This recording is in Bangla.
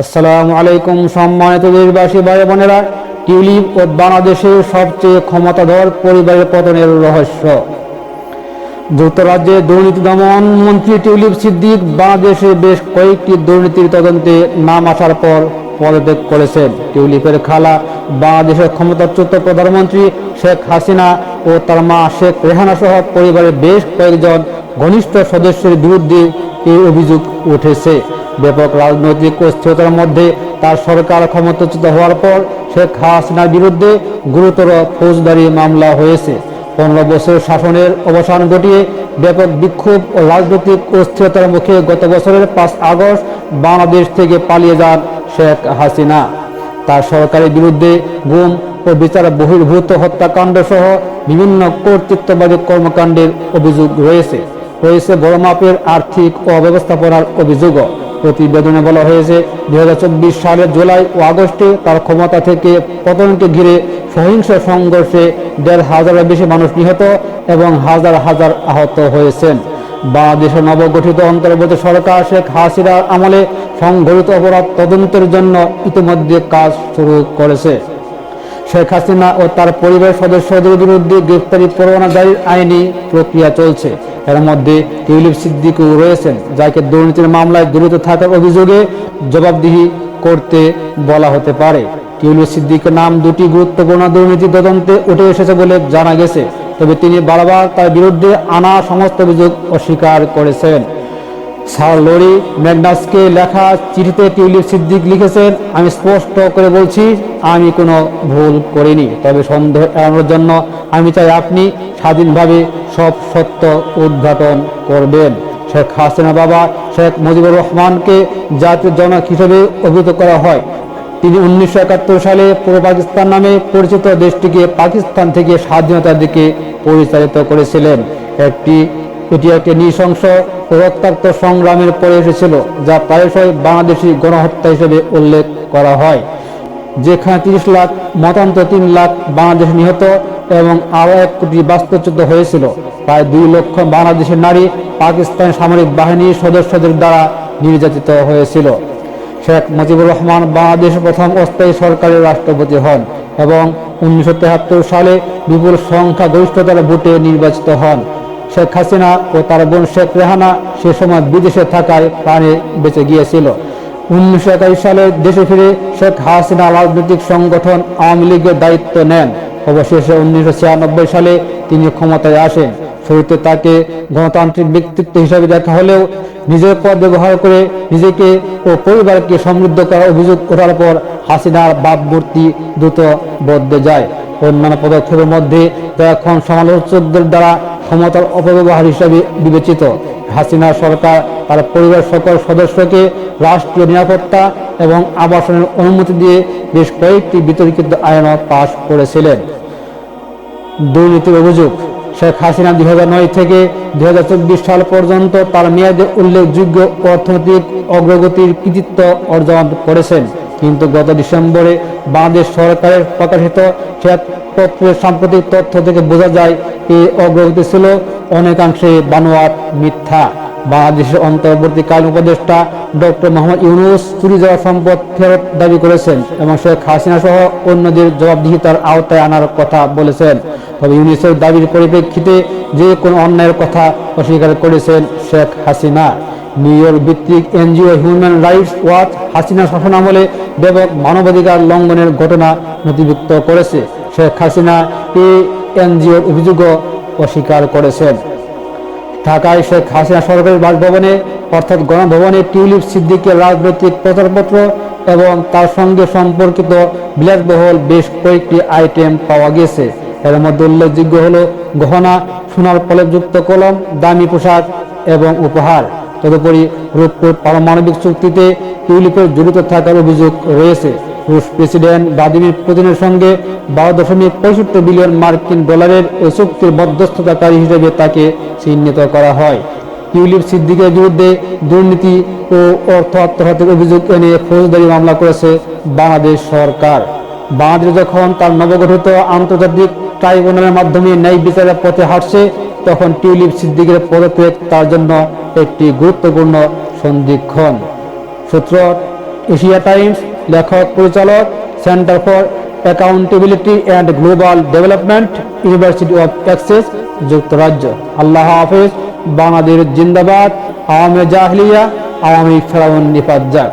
আসসালামু আলাইকুম সম্মানিত দেশবাসী ভাই বোনেরা, টিউলিপ ও বাংলাদেশের সবচেয়ে ক্ষমতাধর পরিবারের পতনের রহস্য। যুক্তরাজ্যে দুর্নীতি দমন মন্ত্রী টিউলিপ সিদ্দিক বাংলাদেশে বেশ কয়েকটি দুর্নীতির তদন্তে নাম আসার পর পদত্যাগ করেছেন। টিউলিপের খালা বাংলাদেশের ক্ষমতাচ্যুত প্রধানমন্ত্রী শেখ হাসিনা ও তার মা শেখ রেহানা সহ পরিবারের বেশ কয়েকজন ঘনিষ্ঠ সদস্যের বিরুদ্ধে এই অভিযোগ উঠেছে। ব্যাপক রাজনৈতিক অস্থিরতার মধ্যে তার সরকার ক্ষমতাচ্যুত হওয়ার পর শেখ হাসিনার বিরুদ্ধে গুরুতর ফৌজদারি মামলা হয়েছে। পনেরো বছর শাসনের অবসান ঘটিয়ে ব্যাপক বিক্ষোভ ও রাজনৈতিক অস্থিরতার মুখে গত বছরের পাঁচ আগস্ট বাংলাদেশ থেকে পালিয়ে যান শেখ হাসিনা। তার সরকারের বিরুদ্ধে গুম ও বিচার বহির্ভূত হত্যাকাণ্ড সহ বিভিন্ন কর্তৃত্ববাদী কর্মকাণ্ডের অভিযোগ রয়েছে। রয়েছে বড় মাপের আর্থিক ও ব্যবস্থাপনার অভিযোগও। প্রতিবেদনে বলা হয়েছে দুই হাজার চব্বিশ সালের জুলাই ও আগস্টে তার ক্ষমতা থেকে পতনকে ঘিরে সহিংস সংঘর্ষে দেড় হাজারের বেশি মানুষ নিহত এবং হাজার হাজার আহত হয়েছেন। বাংলাদেশের নবগঠিত অন্তর্বর্তী সরকার শেখ হাসিনার আমলে সংঘটিত অপরাধ তদন্তের জন্য ইতিমধ্যে কাজ শুরু করেছে। শেখ হাসিনা ও তার পরিবার সদস্যদের বিরুদ্ধে গ্রেফতারি পরোয়ানা জারির আইনি প্রক্রিয়া চলছে। এর মধ্যে টিউলিপ সিদ্দিকও রয়েছেন, যাকে দুর্নীতির মামলায় জড়িত থাকার অভিযোগে জবাবদিহি করতে বলা হতে পারে। টিউলিপ সিদ্দিকের নাম দুটি গুরুত্বপূর্ণ দুর্নীতি তদন্তে উঠে এসেছে বলে জানা গেছে, তবে তিনি বারবার তার বিরুদ্ধে আনা সমস্ত অভিযোগ অস্বীকার করেছেন। স্যার লরি ম্যাগনাসকে লেখা চিঠিতে টিউলিপ সিদ্দিক লিখেছেন, আমি স্পষ্ট করে বলছি, আমি কোনো ভুল করিনি, তবে সন্দেহ এড়ানোর জন্য আমি চাই আপনি স্বাধীনভাবে সব সত্য উদ্ঘাটন করবেন। শেখ হাসিনা বাবা, শেখ মুজিবুর রহমানকে জাতির জনক হিসেবে অভিহিত করা হয়। তিনি উনিশশো একাত্তর সালে পূর্ব পাকিস্তান নামে পরিচিত দেশটিকে পাকিস্তান থেকে স্বাধীনতার দিকে পরিচালিত করেছিলেন। একটি, এটি একটি নৃশংস রক্তাক্ত সংগ্রামের পরে এসেছিল, যা প্রায়শই বাংলাদেশি গণহত্যা হিসেবে উল্লেখ করা হয়। যেখানে তিরিশ লাখ, মতান্তর তিন লাখ বাংলাদেশ নিহত এবং আরও এক কোটি বাস্তুচ্যুত হয়েছিল। প্রায় দুই লক্ষ বাংলাদেশের নারী পাকিস্তান সামরিক বাহিনীর সদস্যদের দ্বারা নির্যাতিত হয়েছিল। শেখ মুজিবুর রহমান বাংলাদেশের প্রথম অস্থায়ী সরকারের রাষ্ট্রপতি হন এবং উনিশশো সালে বিপুল সংখ্যা গরিষ্ঠতার ভোটে নির্বাচিত হন। শেখ হাসিনা ও তার বোন শেখ রেহানা সে সময় বিদেশে থাকায় প্রাণে বেঁচে গিয়েছিল। উনিশশো সালে দেশে ফিরে শেখ হাসিনা রাজনৈতিক সংগঠন আওয়ামী লীগের দায়িত্ব নেন। অবশেষে উনিশশো ছিয়ানব্বই সালে তিনি ক্ষমতায় আসেন। শুরুতে তাকে গণতান্ত্রিক ব্যক্তিত্ব হিসাবে দেখা হলেও নিজের পদ ব্যবহার করে নিজেকে ও পরিবারকে সমৃদ্ধ করার অভিযোগ ওঠার পর হাসিনার ভাবমূর্তি দ্রুত বদলে যায়। অন্যান্য পদক্ষেপের মধ্যে এখন সমালোচকদের দ্বারা ক্ষমতার অপব্যবহার হিসাবে বিবেচিত। হাসিনা সরকার তার পরিবার সকল সদস্যকে রাষ্ট্রীয় নিরাপত্তা এবং আবাসনের অনুমতি দিয়ে বেশ কয়েকটি বিতর্কিত আইন পাশ করেছিলেন। দুর্নীতির অভিযোগ। শেখ হাসিনা দুই হাজার নয় থেকে দুই হাজার চব্বিশ সাল পর্যন্ত তার মেয়াদে উল্লেখযোগ্য অর্থনৈতিক অগ্রগতির কৃতিত্ব অর্জন করেছেন। কিন্তু গত ডিসেম্বরে বাংলাদেশ সরকারের প্রকাশিত শ্বেতপত্রের সাম্প্রতিক তথ্য থেকে বোঝা যায়, এই অগ্রগতি ছিল অনেকাংশে বানোয়ার মিথ্যা। বাংলাদেশের অন্তর্বর্তীকালীন উপদেষ্টা ডক্টর মোহাম্মদ ইউনুস চুরি যাওয়া সম্পদ ফেরত দাবি করেছেন এবং শেখ হাসিনা সহ অন্যদের জবাবদিহিতার আওতায় আনার কথা বলেছেন। তবে ইউনুসের দাবির পরিপ্রেক্ষিতে যে কোনো অন্যায়ের কথা অস্বীকার করেছেন শেখ হাসিনা। নিউ ইয়র্ক ভিত্তিক NGO Human Rights Watch Hasina শাসনামলে ব্যাপক মানবাধিকার লঙ্ঘনের ঘটনা নথিভুক্ত করেছে। শেখ হাসিনা এই এনজিওর অভিযোগও অস্বীকার করেছেন। ঢাকায় শেখ হাসিনা সরকারি বাসভবনে, অর্থাৎ গণভবনে টিউলিপ সিদ্দিকের রাজনৈতিক প্রচারপত্র এবং তার সঙ্গে সম্পর্কিত বিলাসবহুল বেশ কয়েকটি আইটেম পাওয়া গেছে। এর মধ্যে উল্লেখযোগ্য হল গহনা, সোনার প্রলেপযুক্ত কলম, দামি পোশাক এবং উপহার। তদুপরি রূপপুর পারমাণবিক চুক্তিতে টিউলিপের জড়িত থাকার অভিযোগ রয়েছে। রুশ প্রেসিডেন্ট ভ্লাদিমির পুতিনের সঙ্গে বারো দশমিক পঁয়ষট্টি বিলিয়ন মার্কিন ডলারের ওই চুক্তির মধ্যস্থতাকারী হিসেবে তাকে চিহ্নিত করা হয়। টিউলিপ সিদ্দিকের বিরুদ্ধে দুর্নীতি ও অর্থ আত্মঘাতের অভিযোগ এনে ফৌজদারি মামলা করেছে বাংলাদেশ সরকার। বাংলাদেশ যখন তার নবগঠিত আন্তর্জাতিক ট্রাইব্যুনালের মাধ্যমে ন্যায় বিচারের পথে হাঁটছে, তখন টিউলিপ সিদ্দিকের পদত্যাগ তার জন্য একটি গুরুত্বপূর্ণ সন্ধিক্ষণ। সূত্র এশিয়া টাইমস লেখক, পরিচালক Centre for Accountability and Global Development University of Exeter যুক্তরাজ্য। আল্লাহ হাফিজ, বাংলাদেশ জিন্দাবাদ, আওয়ামী জাহলিয়া, আওয়ামী ফেরাউন যাক।